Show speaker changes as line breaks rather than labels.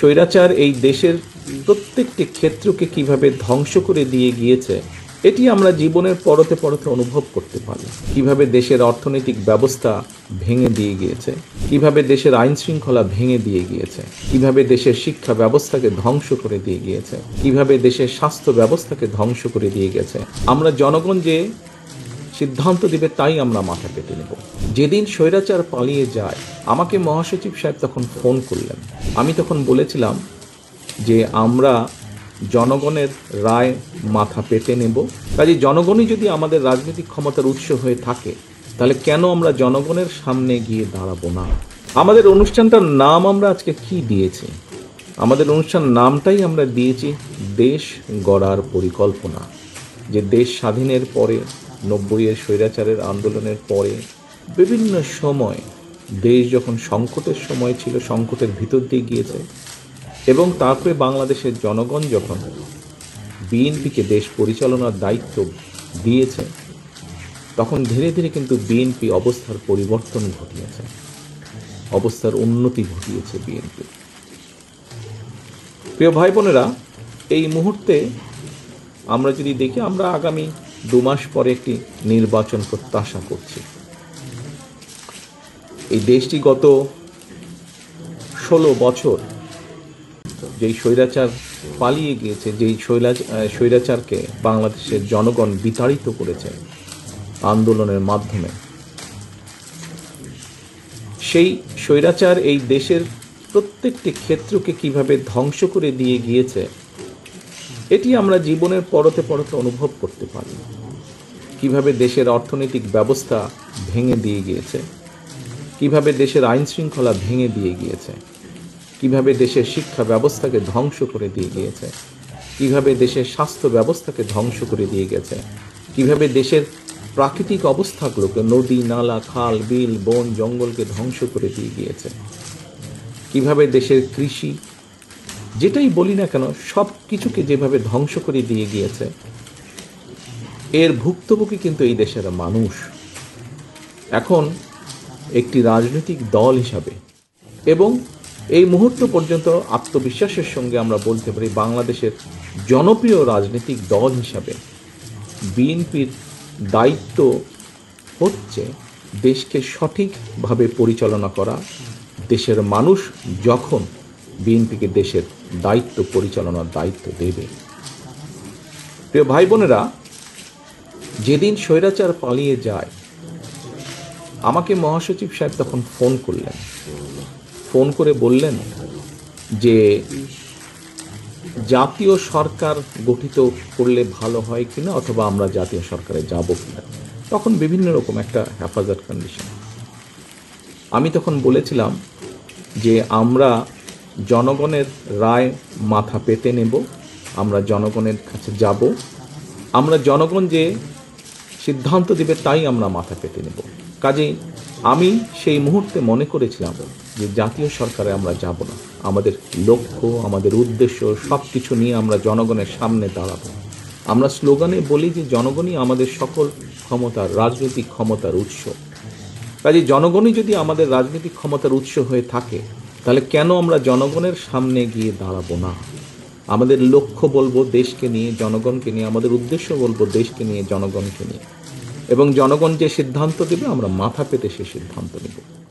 স্বৈরাচার এই দেশের প্রত্যেকটি ক্ষেত্রকে কীভাবে ধ্বংস করে দিয়ে গিয়েছে, এটি আমরা জীবনের পরতে পরতে অনুভব করতে পারি। কীভাবে দেশের অর্থনৈতিক ব্যবস্থা ভেঙে দিয়ে গিয়েছে, কীভাবে দেশের আইন শৃঙ্খলা ভেঙে দিয়ে গিয়েছে, কীভাবে দেশের শিক্ষা ব্যবস্থাকে ধ্বংস করে দিয়ে গিয়েছে, কীভাবে দেশের স্বাস্থ্য ব্যবস্থাকে ধ্বংস করে দিয়ে গেছে। আমরা জনগণ যে সিদ্ধান্ত দিবে তাই আমরা মাথা পেতে নেব। যেদিন স্বৈরাচার পালিয়ে যায়, আমাকে মহাসচিব সাহেব তখন ফোন করলেন। আমি তখন বলেছিলাম যে আমরা জনগণের রায় মাথা পেতে নেব। কাজে জনগণই যদি আমাদের রাজনৈতিক ক্ষমতার উৎস হয়ে থাকে, তাহলে কেন আমরা জনগণের সামনে গিয়ে দাঁড়াবো না? আমাদের অনুষ্ঠানটার নাম আমরা আজকে কি দিয়েছি? আমাদের অনুষ্ঠান নামটাই আমরা দিয়েছি, দেশ গড়ার পরিকল্পনা। যে দেশ স্বাধীনের পরে নব্বইয়ের স্বৈরাচারের আন্দোলনের পরে বিভিন্ন সময় দেশ যখন সংকটের সময় ছিল, সংকটের ভিতর দিয়ে গিয়েছে এবং তারপরে বাংলাদেশের জনগণ যখন বিএনপিকে দেশ পরিচালনার দায়িত্ব দিয়েছে, তখন ধীরে ধীরে কিন্তু বিএনপি অবস্থার পরিবর্তন ঘটিয়েছে, অবস্থার উন্নতি ঘটিয়েছে বিএনপি। প্রিয় ভাই বোনেরা, এই মুহূর্তে আমরা যদি দেখি, আমরা আগামী দু মাস পরে একটি নির্বাচন প্রত্যাশা করছি। এই দেশটি গত ষোলো বছর যেই স্বৈরাচার পালিয়ে গিয়েছে, যেই স্বৈরাচারকে বাংলাদেশের জনগণ বিতাড়িত করেছে আন্দোলনের মাধ্যমে, সেই স্বৈরাচার এই দেশের প্রত্যেকটি ক্ষেত্রকে কীভাবে ধ্বংস করে দিয়ে গিয়েছে এটি আমরা জীবনের পরতে পরতে অনুভব করতে পারি। কীভাবে দেশের অর্থনৈতিক ব্যবস্থা ভেঙে দিয়ে গিয়েছে, কীভাবে দেশের আইন শৃঙ্খলা ভেঙে দিয়ে গিয়েছে, কীভাবে দেশের শিক্ষা ব্যবস্থাকে ধ্বংস করে দিয়ে গিয়েছে, কীভাবে দেশের স্বাস্থ্য ব্যবস্থাকে ধ্বংস করে দিয়ে গেছে, কীভাবে দেশের প্রাকৃতিক অবস্থাগুলোকে নদী, নালা, খাল, বিল, বন, জঙ্গলকে ধ্বংস করে দিয়ে গিয়েছে, কীভাবে দেশের কৃষি যেটাই বলি না কেন, সব কিছুকে যেভাবে ধ্বংস করে দিয়ে গিয়েছে, এর ভুক্তভোগী কিন্তু এই দেশের মানুষ। এখন একটি রাজনৈতিক দল হিসাবে এবং এই মুহূর্ত পর্যন্ত আত্মবিশ্বাসের সঙ্গে আমরা বলতে পারি বাংলাদেশের জনপ্রিয় রাজনৈতিক দল হিসাবে বিএনপির দায়িত্ব হচ্ছে দেশকে সঠিকভাবে পরিচালনা করা, দেশের মানুষ যখন বিএনপিকে দেশের দায়িত্ব পরিচালনার দায়িত্ব দেবে। প্রিয় ভাই বোনেরা যেদিন স্বৈরাচার পালিয়ে যায়, আমাকে মহাসচিব সাহেব তখন ফোন করলেন। ফোন করে বললেন যে, জাতীয় সরকার গঠিত করলে ভালো হয় কিনা অথবা আমরা জাতীয় সরকারে যাব কিনা। তখন বিভিন্ন রকম একটা হেফাজত কন্ডিশন আমি তখন বলেছিলাম যে, আমরা জনগণের রায় মাথা পেতে নেব, আমরা জনগণের কাছে যাব। আমরা জনগণ যে সিদ্ধান্ত দিবে তাই আমরা মাথা পেতে নেব। কাজেই আমি সেই মুহূর্তে মনে করেছিলাম যে জাতীয় সরকারে আমরা যাব না। আমাদের লক্ষ্য, আমাদের উদ্দেশ্য সব কিছু নিয়ে আমরা জনগণের সামনে দাঁড়াবো। আমরা স্লোগানে বলি যে জনগণই আমাদের সকল ক্ষমতার, রাজনৈতিক ক্ষমতার উৎস। কাজে জনগণই যদি আমাদের রাজনৈতিক ক্ষমতার উৎস হয়ে থাকে তাহলে কেন আমরা জনগণের সামনে গিয়ে দাঁড়াবো না? আমাদের লক্ষ্য বলব দেশকে নিয়ে, জনগণকে নিয়ে, আমাদের উদ্দেশ্য বলব দেশকে নিয়ে, জনগণকে নিয়ে। এবং জনগণ যে সিদ্ধান্ত দেবে, আমরা মাথা পেতে সে সিদ্ধান্ত নেব।